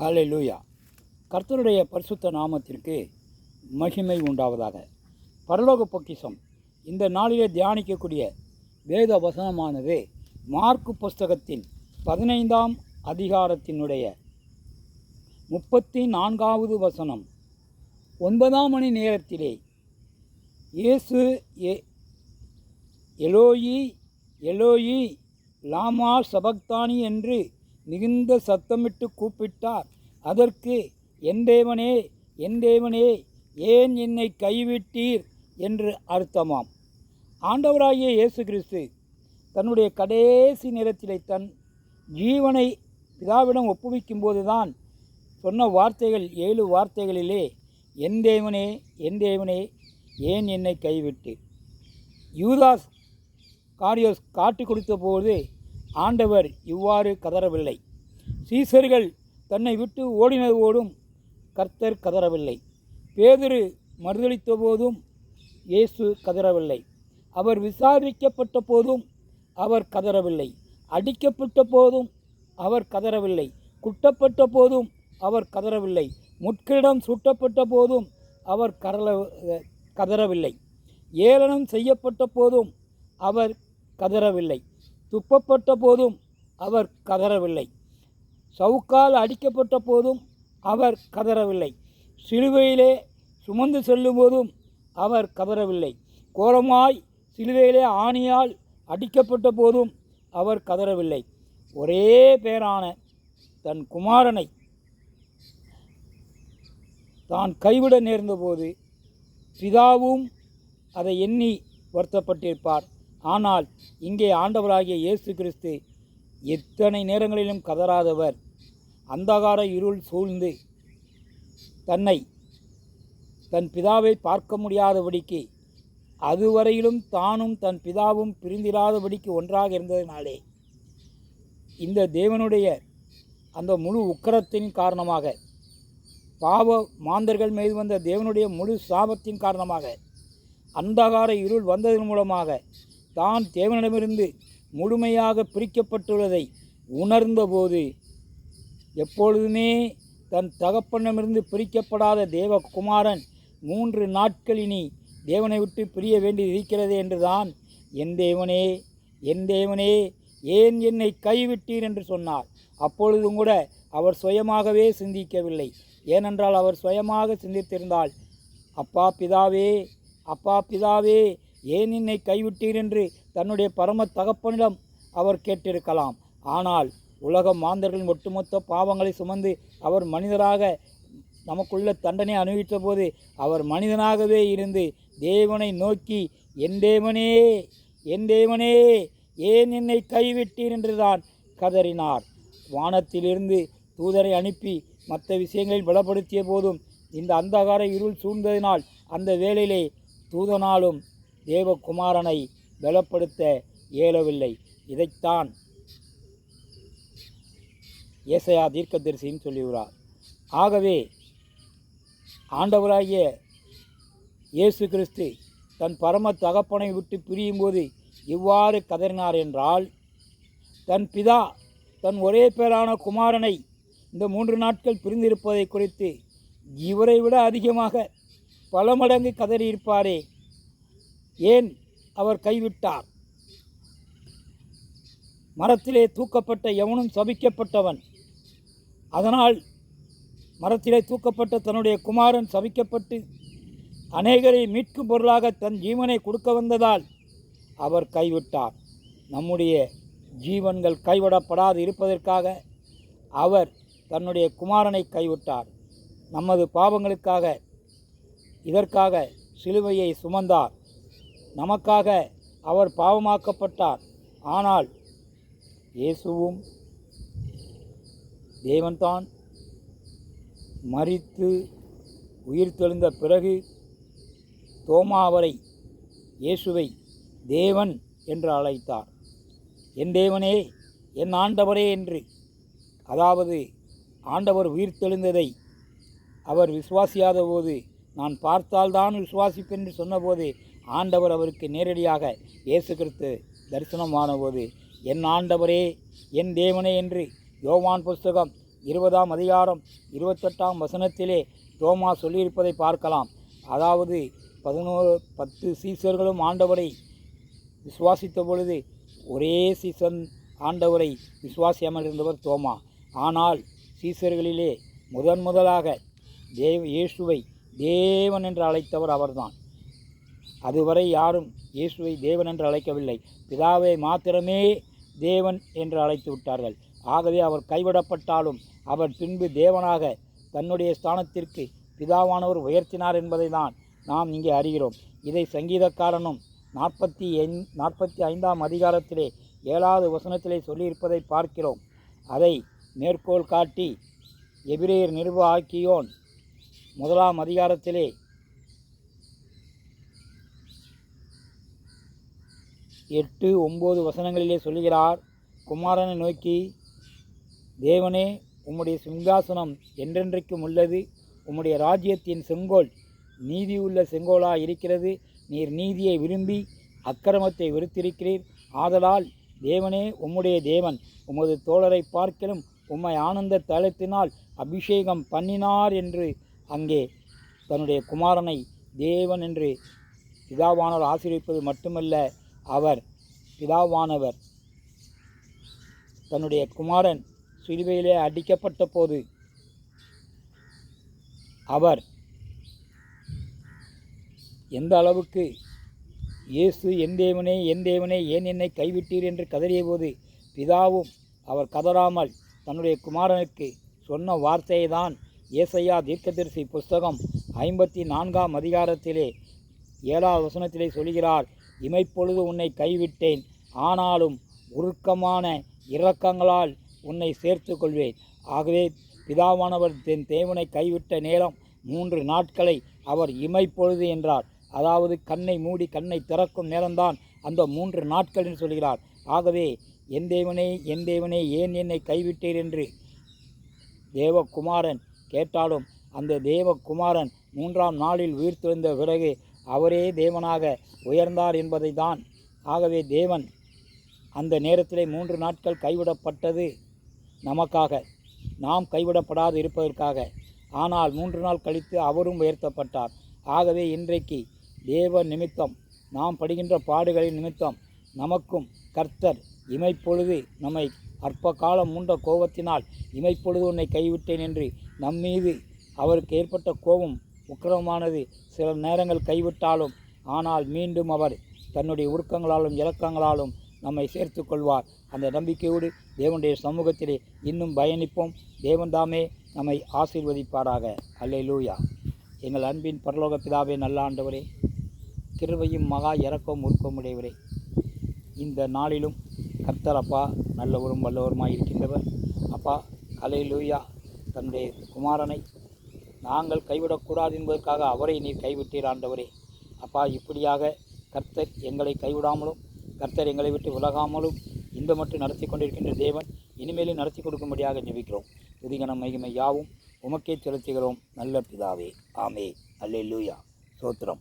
ஹாலே லூயா கர்த்தருடைய பரிசுத்த நாமத்திற்கு மகிமை உண்டாவதாக. பரலோக பொக்கிஷம். இந்த நாளிலே தியானிக்கக்கூடிய வேத வசனமானது மார்க்கு புஸ்தகத்தின் பதினைந்தாம் அதிகாரத்தினுடைய முப்பத்தி நான்காவது வசனம். ஒன்பதாம் மணி நேரத்திலே இயேசு எலோயி எலோயி லாமா சபக்தானி என்று மிகுந்த சத்தமிட்டு கூப்பிட்டார். அதற்கு என் தேவனே என் தேவனே ஏன் என்னை கைவிட்டீர்? என்று அர்த்தமாம். ஆண்டவராகிய இயேசு கிறிஸ்து தன்னுடைய கடைசி நேரத்திலே தன் ஜீவனை பிதாவிடம் ஒப்புவிக்கும் போதுதான் சொன்ன வார்த்தைகள் ஏழு வார்த்தைகளிலே என் தேவனே என் தேவனே ஏன் என்னை கைவிட்டு யூதாஸ் காரியோஸ் காட்டி கொடுத்த போது ஆண்டவர் இவ்வாறு கதறவில்லை. சீசர்கள் தன்னை விட்டு ஓடினதோடும் கர்த்தர் கதறவில்லை. பேதுரு மறுதளித்த போதும் இயேசு கதறவில்லை. அவர் விசாரிக்கப்பட்ட போதும் அவர் கதறவில்லை. அடிக்கப்பட்ட போதும் அவர் கதறவில்லை. குட்டப்பட்ட போதும் அவர் கதறவில்லை. முட்கிடம் சுட்டப்பட்ட போதும் அவர் கரல கதறவில்லை. ஏளனம் செய்யப்பட்ட போதும் அவர் கதறவில்லை. துப்பப்பட்ட போதும் அவர் கதறவில்லை. சவுக்கால் அடிக்கப்பட்ட போதும் அவர் கதறவில்லை. சிலுவையிலே சுமந்து செல்லும் போதும் அவர் கதறவில்லை. கோரமாய் சிலுவையிலே ஆணியால் அடிக்கப்பட்ட போதும் அவர் கதறவில்லை. ஒரே பேரான தன் குமாரனை தான் கைவிட நேர்ந்தபோது பிதாவும் அதை எண்ணி வருத்தப்பட்டிருப்பார். ஆனால் இங்கே ஆண்டவராகிய இயேசு கிறிஸ்து எத்தனை நேரங்களிலும் கதறாதவர். அந்தகார இருள் சூழ்ந்து தன்னை தன் பிதாவை பார்க்க முடியாதபடிக்கு அதுவரையிலும் தானும் தன் பிதாவும் பிரிந்திராதபடிக்கு ஒன்றாக இருந்ததினாலே இந்த தேவனுடைய அந்த முழு உக்கரத்தின் காரணமாக பாவ மாந்தர்கள் மீது வந்த தேவனுடைய முழு சாபத்தின் காரணமாக அந்தகார இருள் வந்ததன் மூலமாக தான் தேவனிடமிருந்து முழுமையாக பிரிக்கப்பட்டுள்ளதை உணர்ந்தபோது எப்பொழுதுமே தன் தகப்பனிடமிருந்து பிரிக்கப்படாத தேவகுமாரன் மூன்று நாட்கள் இனி தேவனை விட்டு பிரிய வேண்டி இருக்கிறது என்றுதான் என் தேவனே என் தேவனே ஏன் என்னை கைவிட்டீர்? என்று சொன்னார். அப்பொழுதும் கூட அவர் சுயமாகவே சிந்திக்கவில்லை. ஏனென்றால் அவர் சுயமாக சிந்தித்திருந்தால் அப்பா பிதாவே அப்பா பிதாவே ஏன் என்னை கைவிட்டீர் என்று தன்னுடைய பரம தகப்பனிடம் அவர் கேட்டிருக்கலாம். ஆனால் உலக மாந்தர்களின் ஒட்டுமொத்த பாவங்களை சுமந்து அவர் மனிதராக நமக்குள்ள தண்டனை அனுபவித்த போது அவர் மனிதனாகவே இருந்து தேவனை நோக்கி என் தேவனே என் தேவனே ஏன் என்னை கைவிட்டீர்? என்றுதான் கதறினார். வானத்திலிருந்து தூதரை அனுப்பி மற்ற விஷயங்களில் பலப்படுத்திய போதும் இந்த அந்தகார இருள் சூழ்ந்ததினால் அந்த வேளையிலே தூதனாலும் தேவகுமாரனை பலப்படுத்த இயலவில்லை. இதைத்தான் ஏசையா தீர்க்கதரிசியும் சொல்லுகிறார் ஆகவே ஆண்டவராகிய இயேசு கிறிஸ்து தன் பரம தகப்பனை விட்டு பிரியும்போது இவ்வாறு கதறினார் என்றால் தன் பிதா தன் ஒரே பேரான குமாரனை இந்த மூன்று நாட்கள் பிரிந்திருப்பதை குறித்து இவரை விட அதிகமாக பல மடங்கு கதறியிருப்பாரே ஏன் அவர் கைவிட்டார்? மரத்திலே தூக்கப்பட்ட எவனும் சபிக்கப்பட்டவன். அதனால் மரத்திலே தூக்கப்பட்ட தன்னுடைய குமாரன் சபிக்கப்பட்டு அநேகரை மீட்கும் பொருளாக தன் ஜீவனை கொடுக்க வந்ததால் அவர் கைவிட்டார். நம்முடைய ஜீவன்கள் கைவிடப்படாது இருப்பதற்காக அவர் தன்னுடைய குமாரனை கைவிட்டார். நமது பாவங்களுக்காக இதற்காக சிலுவையை சுமந்தார். நமக்காக அவர் பாவமாக்கப்பட்டார். ஆனால் இயேசுவும் தேவன்தான் மறித்து உயிர் தெழுந்த பிறகு தோமா அவரை இயேசுவை தேவன் என்று அழைத்தார். என் தேவனே என் ஆண்டவரே என்று. அதாவது ஆண்டவர் உயிர் தெழுந்ததை அவர் விசுவாசியாத போது நான் பார்த்தால்தான் விசுவாசிப்பேன் என்று சொன்னபோது ஆண்டவர் அவருக்கு நேரடியாக இயேசு கிறிஸ்து தரிசனமான போது என் ஆண்டவரே என் தேவனே என்று யோவான் புஸ்தகம் இருபதாம் அதிகாரம் இருபத்தெட்டாம் வசனத்திலே தோமா சொல்லியிருப்பதை பார்க்கலாம். அதாவது பதினோரு பத்து சீசர்களும் ஆண்டவரை விசுவாசித்த பொழுது ஒரே சீசன் ஆண்டவரை விசுவாசியாமல் இருந்தவர் தோமா ஆனால் சீசர்களிலே முதன் முதலாக தேவ இயேசுவை தேவன் என்று அழைத்தவர் அவர்தான். அதுவரை யாரும் இயேசுவை தேவன் என்று அழைக்கவில்லை. பிதாவை மாத்திரமே தேவன் என்று அழைத்து விட்டார்கள். ஆகவே அவர் கைவிடப்பட்டாலும் அவர் பின்பு தேவனாக தன்னுடைய ஸ்தானத்திற்கு பிதாவானவர் உயர்த்தினார் என்பதை தான் நாம் இங்கே அறிகிறோம். இதை சங்கீதக்காரனும் நாற்பத்தி எண் நாற்பத்தி ஐந்தாம் அதிகாரத்திலே ஏழாவது வசனத்திலே சொல்லியிருப்பதை பார்க்கிறோம். அதை மேற்கோள் காட்டி எபிரேயர் நிர்வாகியோன் முதலாம் அதிகாரத்திலே. எட்டு ஒம்பது வசனங்களிலே சொல்கிறார் குமாரனை நோக்கி தேவனே உம்முடைய சிங்காசனம் என்றென்றைக்கும் உள்ளது. உம்முடைய ராஜ்யத்தின் செங்கோல் நீதி உள்ள செங்கோலாக இருக்கிறது. நீர் நீதியை விரும்பி அக்கிரமத்தை வெறுத்திருக்கிறீர். ஆதலால் தேவனே உம்முடைய தேவன் உமது தோழரை பார்க்கலும் உம்மை ஆனந்த தளத்தினால் அபிஷேகம் பண்ணினார் என்று அங்கே தன்னுடைய குமாரனை தேவன் என்று பிதாவானவர் ஆசீர்விப்பது மட்டுமல்ல அவர் பிதாவானவர். தன்னுடைய குமாரன் சிலுவையிலே அடிக்கப்பட்ட போது அவர் எந்த அளவுக்கு இயேசு என் தேவனே என் தேவனே ஏன் என்னை கைவிட்டீர் என்று கதறிய போது பிதாவும் அவர் கதறாமல் தன்னுடைய குமாரனுக்கு சொன்ன வார்த்தையை தான் ஏசையா தீர்க்கதரிசி புஸ்தகம் ஐம்பத்தி நான்காம் அதிகாரத்திலே ஏழாவது வசனத்திலே சொல்கிறார் இமைப்பொழுது உன்னை கைவிட்டேன் ஆனாலும் உருக்கமான இரக்கங்களால் உன்னை சேர்த்து கொள்வேன் ஆகவே பிதாவானவர் தென் தேவனை கைவிட்ட நேரம் மூன்று நாட்களை அவர் இமைப்பொழுது என்றார். அதாவது கண்ணை மூடி கண்ணை திறக்கும் நேரம்தான் அந்த மூன்று நாட்கள் என்று சொல்கிறார். ஆகவே என் தேவனே என் தேவனே ஏன் என்னை கைவிட்டீர் என்று தேவகுமாரன் கேட்டாலும் அந்த தேவகுமாரன் மூன்றாம் நாளில் உயிர்த்தெழுந்த பிறகு அவரே தேவனாக உயர்ந்தார் என்பதை தான் ஆகவே தேவன் அந்த நேரத்திலே மூன்று நாட்கள் கைவிடப்பட்டது நமக்காக. நாம் கைவிடப்படாது இருப்பதற்காக. ஆனால் மூன்று நாள் கழித்து அவரும் உயர்த்தப்பட்டார். ஆகவே இன்றைக்கு தேவ நிமித்தம் நாம் படுகின்ற பாடுகளின் நிமித்தம் நமக்கும் கர்த்தர் இமைப்பொழுது நம்மை அற்ப காலம் மூண்ட கோபத்தினால் இமைப்பொழுது உன்னை கைவிட்டேன் என்று நம்மீது அவருக்கு ஏற்பட்ட கோபம் உக்கிரமானது. சில நேரங்கள் கைவிட்டாலும் ஆனால் மீண்டும் அவர் தன்னுடைய உருக்கங்களாலும் இலக்கங்களாலும் நம்மை சேர்த்து கொள்வார். அந்த நம்பிக்கையோடு தேவனுடைய சமூகத்திலே இன்னும் பயணிப்போம். தேவன்தாமே நம்மை ஆசீர்வதிப்பாராக. அல்லேலூயா. எங்கள் அன்பின் பரலோக பிதாவே நல்ல ஆண்டவரே கிருவையும் மகா இறக்கம் உருக்கமுடையவரே இந்த நாளிலும் கர்த்தர் அப்பா நல்லவரும் வல்லவருமாய் இருக்கின்றவர் அப்பா லூயா தன்னுடைய குமாரனை நாங்கள் கைவிடக்கூடாது என்பதற்காக அவரை நீர் கைவிட்டீர் ஆண்டவரே. அப்பா இப்படியாக கர்த்தர் எங்களை கைவிடாமலும் கர்த்தர் எங்களை விட்டு விலகாமலும் இந்த மட்டும் நடத்தி கொண்டிருக்கின்ற தேவன் இனிமேலும் நடத்தி கொடுக்கும்படியாக ஜெபிக்கிறோம். துதிகன மகிமை யாவும் உமக்கே செலுத்துகிறோம். நல்ல பிதாவே. ஆமே அல்லே லூயா சோத்திரம்